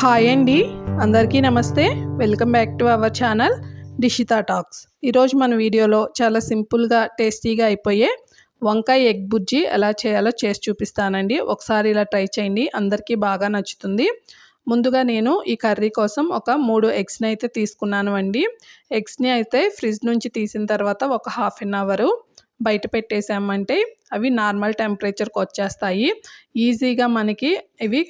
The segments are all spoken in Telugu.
హాయ్ అండి. అందరికీ నమస్తే. Welcome back to our channel Dishita talks. ఈరోజు మన వీడియోలో చాలా సింపుల్గా టేస్టీగా అయిపోయే వంకాయ ఎగ్ బుజ్జి ఎలా చేయాలో చేసి చూపిస్తానండి. ఒకసారి ఇలా ట్రై చేయండి. అందరికీ బాగా నచ్చుతుంది. ముందుగా నేను ఈ కర్రీ కోసం ఒక మూడు ఎగ్స్ని అయితే తీసుకున్నాను అండి. ఎగ్స్ని అయితే ఫ్రిడ్జ్ నుంచి తీసిన తర్వాత ఒక హాఫ్ అన్ అవరు బయట పెట్టేసామంటే అవి నార్మల్ టెంపరేచర్కి వచ్చేస్తాయి. ఈజీగా మనకి ఇవి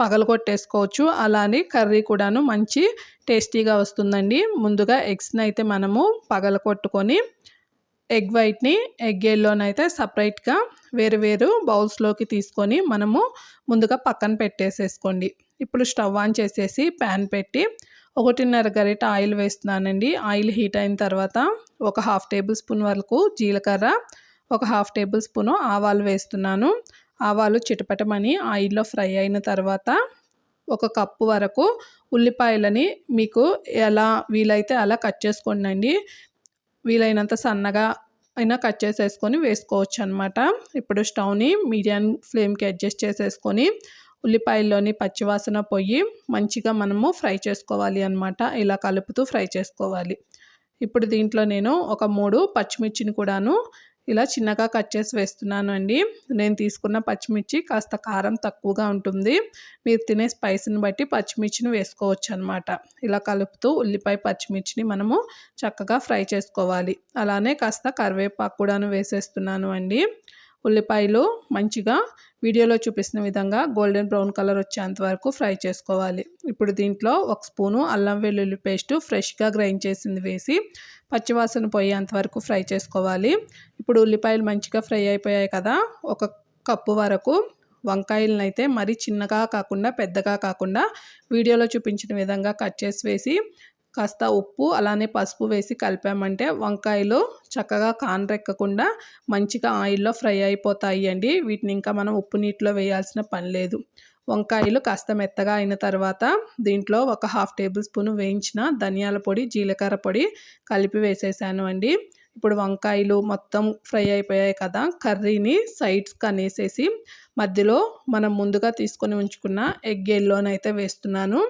పగలగొట్టేసుకోవచ్చు. అలానే కర్రీ కూడాను మంచి టేస్టీగా వస్తుందండి. ముందుగా ఎగ్స్ని అయితే మనము పగలగొట్టుకొని ఎగ్ వైట్ని ఎగ్ ఎల్లోనైతే సపరేట్గా వేరు వేరు బౌల్స్లోకి తీసుకొని మనము ముందుగా పక్కన పెట్టేసేసుకోండి. ఇప్పుడు స్టవ్ ఆన్ చేసేసి ప్యాన్ పెట్టి ఒకటిన్నర గరిట ఆయిల్ వేస్తున్నానండి. ఆయిల్ హీట్ అయిన తర్వాత ఒక హాఫ్ టేబుల్ స్పూన్ వరకు జీలకర్ర ఒక హాఫ్ టేబుల్ స్పూను ఆవాలు వేస్తున్నాను. ఆవాలు చిటపటమని ఆయిల్లో ఫ్రై అయిన తర్వాత ఒక కప్పు వరకు ఉల్లిపాయలని మీకు ఎలా వీలైతే అలా కట్ చేసుకోండి వీలైనంత సన్నగా అయినా కట్ చేసేసుకొని వేసుకోవచ్చు అనమాట ఇప్పుడు స్టవ్ని మీడియం ఫ్లేమ్కి అడ్జస్ట్ చేసేసుకొని ఉల్లిపాయల్లోని పచ్చివాసన పొయ్యి మంచిగా మనము ఫ్రై చేసుకోవాలి అనమాట. ఇలా కలుపుతూ ఫ్రై చేసుకోవాలి. ఇప్పుడు దీంట్లో నేను ఒక మూడు పచ్చిమిర్చిని కూడాను ఇలా చిన్నగా కట్ చేసి వేస్తున్నాను అండి నేను తీసుకున్న పచ్చిమిర్చి కాస్త కారం తక్కువగా ఉంటుంది. మీరు తినే స్పైస్ని బట్టి పచ్చిమిర్చిని వేసుకోవచ్చు అనమాట ఇలా కలుపుతూ ఉల్లిపాయ పచ్చిమిర్చిని మనము చక్కగా ఫ్రై చేసుకోవాలి. అలానే కాస్త కరివేపాకు కూడాను వేసేస్తున్నాను అండి. ఉల్లిపాయలు మంచిగా వీడియోలో చూపిస్తున్న విధంగా గోల్డెన్ బ్రౌన్ కలర్ వచ్చేంత వరకు ఫ్రై చేసుకోవాలి. ఇప్పుడు దీంట్లో ఒక స్పూను అల్లం వెల్లుల్లి పేస్ట్ ఫ్రెష్గా గ్రైండ్ చేసింది వేసి పచ్చివాసన పోయేంత వరకు ఫ్రై చేసుకోవాలి. ఇప్పుడు ఉల్లిపాయలు మంచిగా ఫ్రై అయిపోయాయి కదా ఒక కప్పు వరకు వంకాయలను అయితే మరీ చిన్నగా కాకుండా పెద్దగా కాకుండా వీడియోలో చూపించిన విధంగా కట్ చేసి వేసి కాస్త ఉప్పు అలానే పసుపు వేసి కలిపామంటే వంకాయలు చక్కగా కానరెక్కకుండా మంచిగా ఆయిల్లో ఫ్రై అయిపోతాయి అండి వీటిని ఇంకా మనం ఉప్పు నీటిలో వేయాల్సిన పని లేదు. వంకాయలు కాస్త మెత్తగా అయిన తర్వాత దీంట్లో ఒక హాఫ్ టేబుల్ స్పూన్ వేయించిన ధనియాల పొడి జీలకర్ర పొడి కలిపి వేసేసాను అండి. ఇప్పుడు వంకాయలు మొత్తం ఫ్రై అయిపోయాయి కదా కర్రీని సైడ్స్ కనేసేసి మధ్యలో మనం ముందుగా తీసుకొని ఉంచుకున్న ఎగ్ ఎల్లోనైతే వేస్తున్నాను.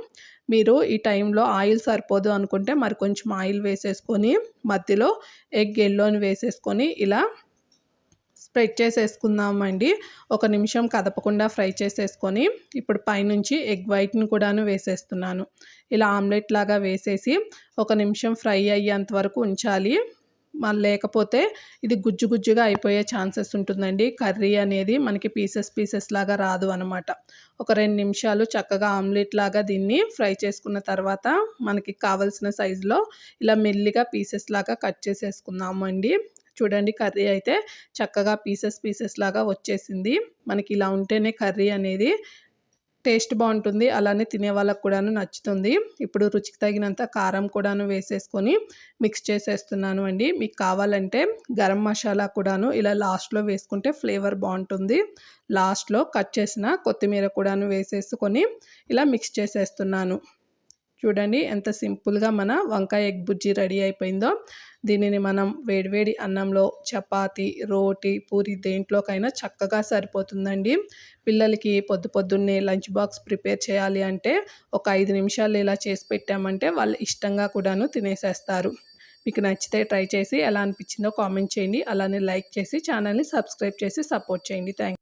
మీరు ఈ టైంలో ఆయిల్ సరిపోదు అనుకుంటే మరి కొంచెం ఆయిల్ వేసేసుకొని మధ్యలో ఎగ్ ఎల్లోని వేసేసుకొని ఇలా స్ప్రెడ్ చేసేసుకుందామండి. ఒక నిమిషం కదపకుండా ఫ్రై చేసేసుకొని ఇప్పుడు పైనుంచి ఎగ్ వైట్ని కూడాను వేసేస్తున్నాను. ఇలా ఆమ్లెట్ లాగా వేసేసి ఒక నిమిషం ఫ్రై అయ్యేంత వరకు ఉంచాలి. మళ్ళీ లేకపోతే ఇది గుజ్జు గుజ్జుగా అయిపోయే ఛాన్సెస్ ఉంటుందండి. కర్రీ అనేది మనకి పీసెస్ పీసెస్ లాగా రాదు అనమాట ఒక రెండు నిమిషాలు చక్కగా ఆమ్లెట్ లాగా దీన్ని ఫ్రై చేసుకున్న తర్వాత మనకి కావలసిన సైజులో ఇలా మెల్లిగా పీసెస్ లాగా కట్ చేసేసుకుందాము అండి. చూడండి కర్రీ అయితే చక్కగా పీసెస్ పీసెస్ లాగా వచ్చేసింది. మనకి ఇలా ఉంటేనే కర్రీ అనేది టేస్ట్ బాగుంటుంది. అలానే తినే వాళ్ళకు కూడాను నచ్చుతుంది. ఇప్పుడు రుచికి తగినంత కారం కూడాను వేసేసుకొని మిక్స్ చేసేస్తున్నాను అండి. మీకు కావాలంటే గరం మసాలా కూడాను ఇలా లాస్ట్లో వేసుకుంటే ఫ్లేవర్ బాగుంటుంది. లాస్ట్లో కట్ చేసిన కొత్తిమీర కూడాను వేసేసుకొని ఇలా మిక్స్ చేసేస్తున్నాను. చూడండి ఎంత సింపుల్గా మన వంకాయ ఎగ్ బుజ్జి రెడీ అయిపోయిందో. దీనిని మనం వేడివేడి అన్నంలో చపాతి రోటీ పూరి దేంట్లోకైనా చక్కగా సరిపోతుందండి. పిల్లలకి పొద్దు పొద్దున్నే లంచ్ బాక్స్ ప్రిపేర్ చేయాలి అంటే ఒక ఐదు నిమిషాలు ఇలా చేసి పెట్టామంటే వాళ్ళు ఇష్టంగా కూడాను తినేసేస్తారు. మీకు నచ్చితే ట్రై చేసి ఎలా అనిపించిందో కామెంట్ చేయండి. అలానే లైక్ చేసి ఛానల్ని సబ్స్క్రైబ్ చేసి సపోర్ట్ చేయండి. థ్యాంక్